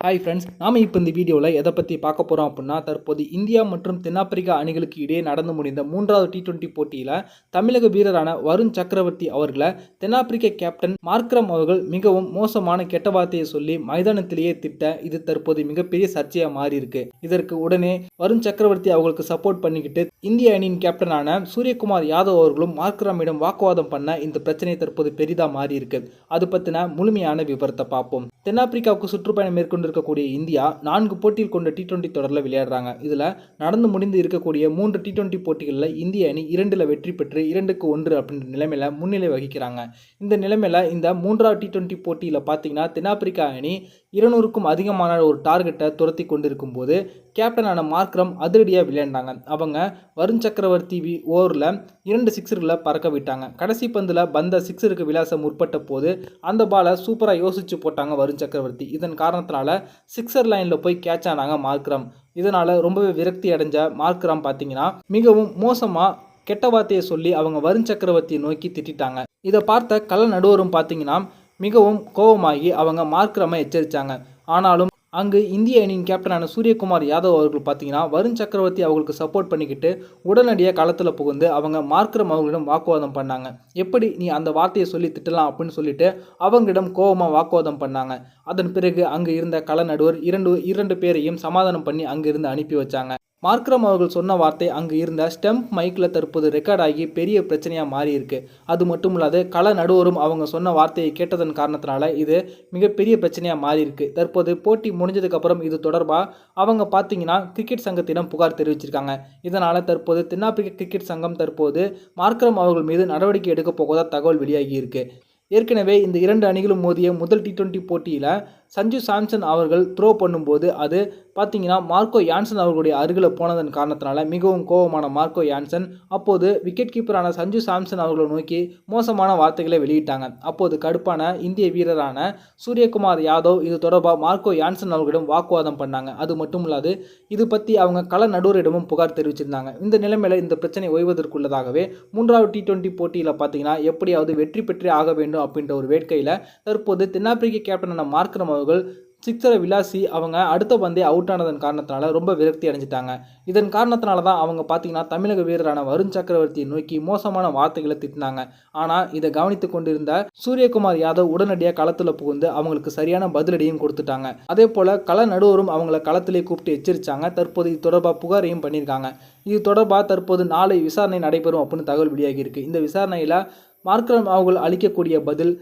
Hi friends நாம இப்போ இந்த வீடியோவில் எதை பற்றி பார்க்க போகிறோம் அப்படின்னா தற்போது இந்தியா மற்றும் தென்னாப்பிரிக்கா அணிகளுக்கு இடையே நடந்து முடிந்த மூன்றாவது டி டுவெண்ட்டி போட்டியில் தமிழக வீரரான வருண் சக்கரவர்த்தி அவர்களை தென்னாப்பிரிக்க கேப்டன் மார்க்ரம் அவர்கள் மிகவும் மோசமான கெட்ட வார்த்தையை சொல்லி மைதானத்திலேயே திட்ட இது தற்போது மிகப்பெரிய சர்ச்சையாக மாறியிருக்கு. இதற்கு உடனே வருண் சக்கரவர்த்தி அவர்களுக்கு சப்போர்ட் பண்ணிக்கிட்டு இந்திய அணியின் கேப்டனான சூரியகுமார் யாதவ் அவர்களும் மார்க்ரமிடம் வாக்குவாதம் பண்ண இந்த பிரச்சனை தற்போது பெரிதாக மாறியிருக்கு. அது பற்றின முழுமையான விவரத்தை பார்ப்போம். தென்னாப்பிரிக்காவுக்கு சுற்றுப்பயணம் மேற்கொண்டு கொண்டிருக்கக்கூடிய இந்தியா நான்கு போட்டியில் கொண்ட டி டுவெண்ட்டி தொடரில் விளையாடுறாங்க. இதில் நடந்து முடிந்து இருக்கக்கூடிய மூன்று டி டுவெண்ட்டி போட்டிகளில் இந்திய அணி இரண்டில் வெற்றி பெற்று இரண்டுக்கு ஒன்று அப்படின்ற நிலைமையில் முன்னிலை வகிக்கிறாங்க. இந்த நிலைமையில் இந்த மூன்றாவது டி டுவெண்ட்டி போட்டியில் பார்த்தீங்கன்னா தென்னாப்பிரிக்கா அணி இருநூறுக்கும் அதிகமான ஒரு டார்கெட்டை துரத்தி கொண்டிருக்கும் போது கேப்டனான மார்க்ரம் அதிரடியாக விளையாண்டாங்க. அவங்க வருண் சக்கரவர்த்தி வி ஓவரில் இரண்டு சிக்ஸர்களை பறக்க விட்டாங்க. கடைசி பந்தில் பந்த சிக்ஸருக்கு விளாச முற்பட்ட போது அந்த பாலை சூப்பராக யோசித்து போட்டாங்க வருண் சக்கரவர்த்தி. இதன் காரணத்தினால சிக்ஸர் லைனில் போய் கேட்ச் ஆனாங்க மார்க்ரம். இதனால் ரொம்பவே விரக்தி அடைஞ்ச மார்க்ரம் பார்த்தீங்கன்னா மிகவும் மோசமாக கெட்ட வார்த்தையை சொல்லி அவங்க வருண் சக்கரவர்த்தியை நோக்கி திட்டிட்டாங்க. இதை பார்த்த கள்ள நடுவரும் பார்த்தீங்கன்னா மிகவும் கோபமாகி அவங்க மார்க்ரமை எச்சரித்தாங்க ஆனாலும் அங்கு இந்திய அணியின் கேப்டனான சூரியகுமார் யாதவ் அவர்கள் பார்த்தீங்கன்னா வருண் சக்கரவர்த்தி அவர்களுக்கு சப்போர்ட் பண்ணிக்கிட்டு உடனடியாக களத்தில் புகுந்து அவங்க மார்க்ரம் அவர்களிடம் வாக்குவாதம் பண்ணாங்க. எப்படி நீ அந்த வார்த்தையை சொல்லி திட்டலாம் அப்படின்னு சொல்லிட்டு அவங்களிடம் கோபமாக வாக்குவாதம் பண்ணாங்க. அதன் பிறகு அங்கு இருந்த கள நடுவர் இரண்டு இரண்டு பேரையும் சமாதானம் பண்ணி அங்கிருந்து அனுப்பி வச்சாங்க. மார்க்ரம் அவர்கள் சொன்ன வார்த்தை அங்கு இருந்த ஸ்டெம்ப் மைக்கில் தற்போது ரெக்கார்ட் ஆகி பெரிய பிரச்சனையாக மாறியிருக்கு. அது மட்டும் இல்லாது கள நடுவரும் அவங்க சொன்ன வார்த்தையை கேட்டதன் காரணத்தினால இது மிகப்பெரிய பிரச்சனையாக மாறியிருக்கு. தற்போது போட்டி முடிஞ்சதுக்கப்புறம் இது தொடர்பாக அவங்க பார்த்தீங்கன்னா கிரிக்கெட் சங்கத்திடம் புகார் தெரிவிச்சிருக்காங்க. இதனால் தற்போது தென்னாப்பிரிக்க கிரிக்கெட் சங்கம் தற்போது மார்க்ரம் அவர்கள் மீது நடவடிக்கை எடுக்கப் போவதா தகவல் வெளியாகியிருக்கு ஏற்கனவே இந்த இரண்டு அணிகளும் மோதிய முதல் டி டுவெண்ட்டி போட்டியில் சஞ்சு சாம்சன் அவர்கள் த்ரோ பண்ணும்போது அது பார்த்தீங்கன்னா மார்க்கோ யான்சன் அவர்களுடைய அருகில் போனதன் காரணத்தினால மிகவும் கோபமான மார்க்கோ யான்சன் அப்போது விக்கெட் கீப்பரான சஞ்சு சாம்சன் அவர்களை நோக்கி மோசமான வார்த்தைகளை வெளியிட்டாங்க. அப்போது கடுப்பான இந்திய வீரரான சூரியகுமார் யாதவ் இது தொடர்பாக மார்க்கோ யான்சன் அவர்களிடம் வாக்குவாதம் பண்ணாங்க. அது மட்டும் இல்லாது இது பற்றி அவங்க கள நடுவரிடமும் புகார் தெரிவிச்சிருந்தாங்க. இந்த நிலைமையில் இந்த பிரச்சனை ஓய்வதற்குள்ளதாகவே மூன்றாவது டி டுவெண்ட்டி போட்டியில் பார்த்தீங்கன்னா எப்படியாவது வெற்றி பெற்றே ஆக வேண்டும் அப்படின்ற ஒரு வேட்கையில் தற்போது தென்னாப்பிரிக்க கேப்டனான மார்க்கரம் அவர்கள் சிக்ஸரை விளாசி அவங்க அடுத்த பந்தே அவுட் ஆனதன் காரணத்தினால ரொம்ப விரக்தி அடைஞ்சிட்டாங்க. இதன் காரணத்தினால தான் அவங்க பார்த்தீங்கன்னா தமிழக வீரரான வருண் சக்கரவர்த்தியை நோக்கி மோசமான வார்த்தைகளை திட்டினாங்க. ஆனால் இதை கவனித்து கொண்டிருந்த சூரியகுமார் யாதவ் உடனடியாக களத்தில் புகுந்து அவங்களுக்கு சரியான பதிலடியும் கொடுத்துட்டாங்க. அதே போல் கள நடுவரும் அவங்கள களத்திலே கூப்பிட்டு எச்சரித்தாங்க தற்போது இது தொடர்பாக புகாரையும் பண்ணியிருக்காங்க. இது தொடர்பாக தற்போது நாளை விசாரணை நடைபெறும் அப்படின்னு தகவல் வெளியாகியிருக்கு இந்த விசாரணையில் மார்க்ரம் அவர்கள் அளிக்கக்கூடிய பதில்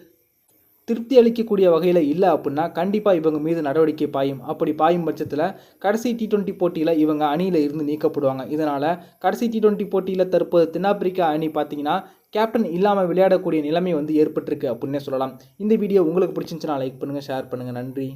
திருப்தி அளிக்கக்கூடிய வகையில் இல்லை அப்படின்னா கண்டிப்பாக இவங்க மீது நடவடிக்கை பாயும். அப்படி பாயும் பட்சத்தில் கடைசி டி டுவெண்ட்டி போட்டியில் இவங்க அணியில் இருந்து நீக்கப்படுவாங்க. இதனால் கடைசி டி டுவெண்ட்டி போட்டியில் தற்போது தென்னாப்பிரிக்கா அணி பார்த்தீங்கன்னா கேப்டன் இல்லாமல் விளையாடக்கூடிய நிலைமை வந்து ஏற்பட்டிருக்கு அப்படின்னே சொல்லலாம். இந்த வீடியோ உங்களுக்கு பிடிச்சிருந்துச்சுன்னா லைக் பண்ணுங்கள் ஷேர் பண்ணுங்கள் நன்றி.